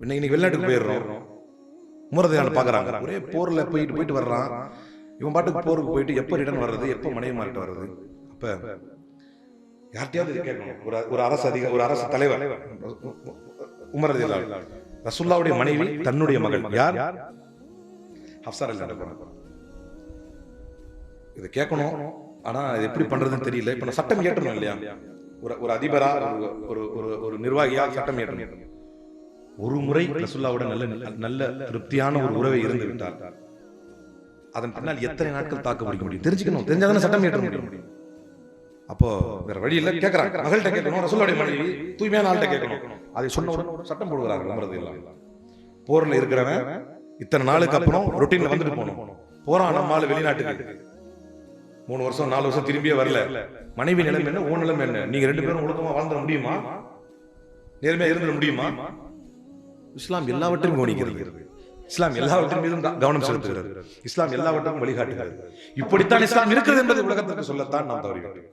இன்னைக்கு வெளிநாட்டுக்கு போயிடுறோம். உமரதையால பாக்குறாங்க. ஒரே போர்ல போயிட்டு போயிட்டு வர்றான். இவன் பாட்டுக்கு போருக்கு போயிட்டு எப்ப ரிட்டர்ன் வர்றது எப்ப மனைவி மாறிட்டு வர்றது? அப்ப யார்கிட்டயாவது கேட்கணும். ஒரு ஒரு அரசு அதிக ஒரு அரசு தலைவர். உமரதையால் ரசுல்லாவுடைய மனைவி தன்னுடைய மகள். யார்? ஹப்சார் அலி நடக்கிறாங்க இது கேட்கணும். ஆனா இது எப்படி பண்றதுன்னு தெரியல. இப்ப நான் சட்டம் ஏற்றணும் இல்லையா? ஒரு ஒரு அதிபரா ஒரு ஒரு ஒரு ஒரு நிர்வாகியா சட்டம் ஏற்றணும் ஒரு முறை ரசுல்லாவுடன் நல்ல நல்ல திருப்தியான ஒரு உறவை இருந்து விட்டார் அதன் பின்னால் எத்தனை நாட்கள் தாக்கு பிடிக்க முடியும்? தெரிஞ்சுக்கணும். தெரிஞ்சாதானே சட்டம் ஏற்ற முடியும். அப்போ வேற வழி இல்ல கேட்கறாங்க மகள்கிட்ட கேட்கணும் ரசுல்லாவுடைய மனைவி தூய்மையான ஆள்கிட்ட கேட்கணும். அதை சொன்ன உடனே சட்டம் போடுகிறார்கள் நம்புறது எல்லாம் போர்ல இருக்கிறவன் இத்தனை நாளுக்கு அப்புறம் ரொட்டீன்ல வந்துட்டு போகணும். போறான் நம்மால வெளிநாட்டுக்கு. மூணு வருஷம் நாலு வருஷம் திரும்பியே வரல. மனைவி நிலைமை என்ன ஓ நிலைமை என்ன? நீங்க ரெண்டு பேரும் ஒழுக்கமா வாழ்ந்துட முடியுமா? நேர்மையா இருந்துட முடியுமா? இஸ்லாம் எல்லாவற்றையும் கவனிக்கிறது. இஸ்லாம் எல்லாவற்றின் மீதும் கவனம் செலுத்துகிறது. இஸ்லாம் எல்லாவற்றையும் வழிகாட்டுகிறது. இப்படித்தான் இஸ்லாம் இருக்கிறது என்பதை உலகத்திற்கு சொல்லத்தான் நாம் தவறிவிட்டோம்.